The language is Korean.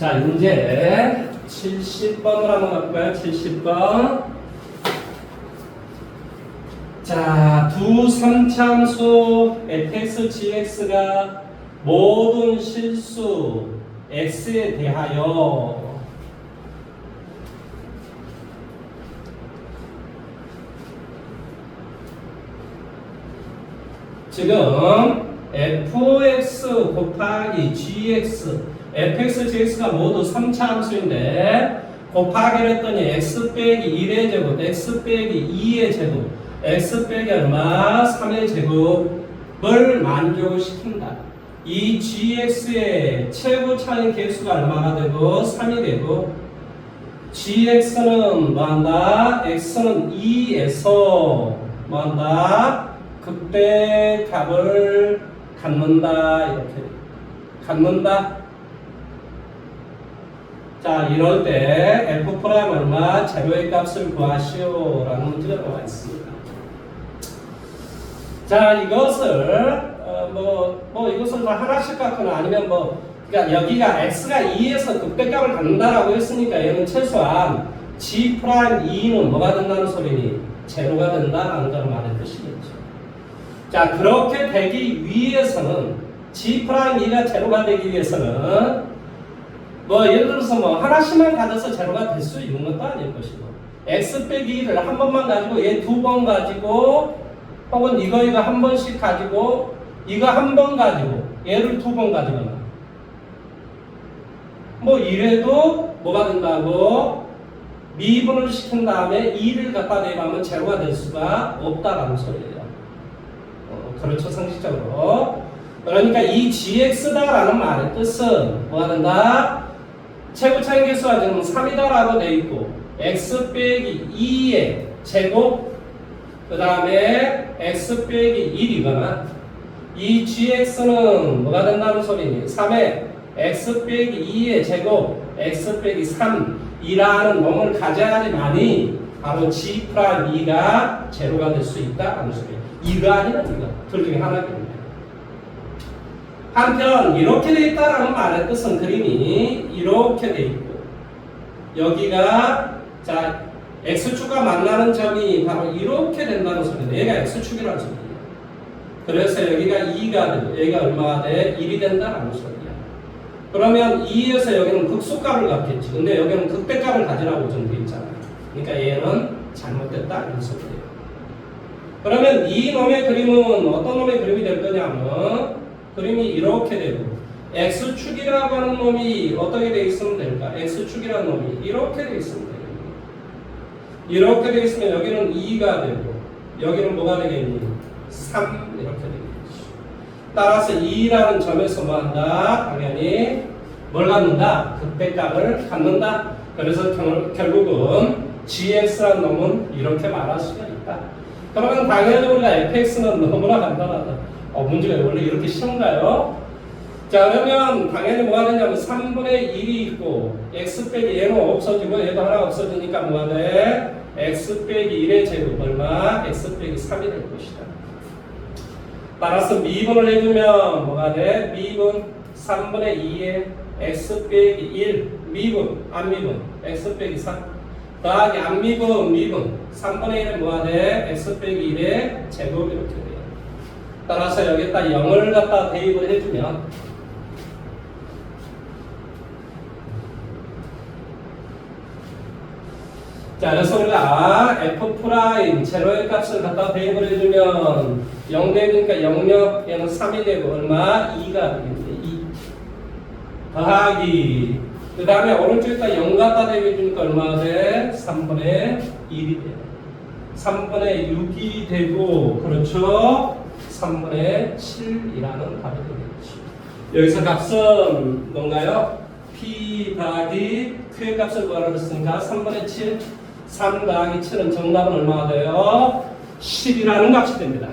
자, 이제 70번을 한번 가볼까요? 70번. 자, 두 삼참수 fx, gx가 모든 실수 x에 대하여 지금 fx 곱하기 gx, fx, gx가 모두 3차 함수인데 곱하기를 했더니 x 빼기 1의 제곱, x 빼기 2의 제곱, x 빼기 얼마? 3의 제곱을 만족시킨다. 이 gx의 최고 차이 개수가 얼마나 되고 3이 되고 gx는 뭐한다? x는 2에서 뭐한다? 극대 값을 갖는다 이렇게 갖는다 자 이럴 때 f 프라임 얼마? 제로의 값을 구하시오라는 문제가 있습니다. 자 이것을 어, 뭐, 뭐 이것을 다 하나씩 갖거나 아니면 뭐 그러니까 여기가 x가 2에서 극대값을 갖는다라고 했으니까 얘는 최소한 g 프라임 2는 뭐가 된다는 소리니? 제로가 된다라는 걸 말의 뜻이겠죠. 자 그렇게 되기 위해서는 g 프라임 2가 제로가 되기 위해서는 뭐 예를 들어서 뭐 하나씩만 가져서 제로가 될 수 있는 것도 아닐 것이고 x 빼기 1을 한 번만 가지고 얘 두 번 가지고 혹은 이거 이거 한 번씩 가지고 이거 한 번 가지고 얘를 두 번 가지거나 뭐 이래도 뭐가 된다고 미분을 시킨 다음에 2를 갖다 대입하면 제로가 될 수가 없다라는 소리예요. 어, 그렇죠 상식적으로. 그러니까 이 gx다라는 말의 뜻은 뭐가 된다? 최고 차이 개수가 지금 3이다라고 돼 있고 x 빼기 2의 제곱 그 다음에 x 빼기 1이거나 이 gx는 뭐가 된다는 소리니? 3의 x 빼기 2의 제곱 x 빼기 3이라는 놈을 가져야지만이 바로 g 프라임 2가 제로가 될 수 있다라는 소리예요. 이거 아니면 이거 둘 중에 하나겠네요. 한편 이렇게 돼 있다라는 말의 뜻은 그림이 이렇게 돼 있고 여기가 자 x축과 만나는 점이 바로 이렇게 된다는 소리예요. 얘가 x축이라는 소리예요. 그래서 여기가 2가 되고 여기가 얼마가 돼? 1이 된다라는 소리야. 그러면 2에서 여기는 극소값을 갖겠지. 근데 여기는 극대값을 가지라고 좀돼 있잖아요. 그러니까 얘는 잘못됐다 이런 소리예요. 그러면 이 놈의 그림은 어떤 놈의 그림이 될 거냐면 그림이 이렇게 되고 x축이라고 하는 놈이 어떻게 돼 있으면 될까? x축이라는 놈이 이렇게 돼 있으면 돼요. 이렇게 돼 있으면 여기는 2가 되고 여기는 뭐가 되겠니? 3 이렇게 되겠지. 따라서 2라는 점에서 뭐 한다? 당연히 뭘 갖는다? 극대값을 갖는다. 그래서 결, 결국은 gx라는 놈은 이렇게 말할 수가 있다. 그러면 당연히 우리가 fx는 너무나 간단하다. 어, 문제가 원래 이렇게 쉬운가요? 자, 그러면 당연히 뭐가 되냐면 3분의 1이 있고 x 빼기 얘는 없어지고 얘도 하나 없어지니까 뭐가 돼? x 빼기 1의 제곱 얼마? x 빼기 3이 될 것이다. 따라서 미분을 해주면 뭐가 돼? 미분 3분의 2에 x 빼기 1 미분 안 미분 x 빼기 3 더하기 안 미분 미분 3분의 1은 뭐가 돼? x 빼기 1의 제곱 이렇게 돼요. 따라서 여기다 0을 갖다 대입을 해주면 자, 그래서 우리가 f 프라임 제로의 값을 갖다 대입을 해주면 0 되니까 영역 얘는 3이 되고 얼마? 2가 되겠네. 2 더하기 그 다음에 오른쪽에다 0 갖다 대입해주니까 얼마 돼? 3분의 1이 돼. 3분의 6이 되고 그렇죠? 3분의 7이라는 답이 되겠지. 여기서 값은 뭔가요? P 더하기 Q의 값을 구하라 그랬으니까 3분의 7 3 더하기 7은 정답은 얼마가 돼요? 10이라는 값이 됩니다.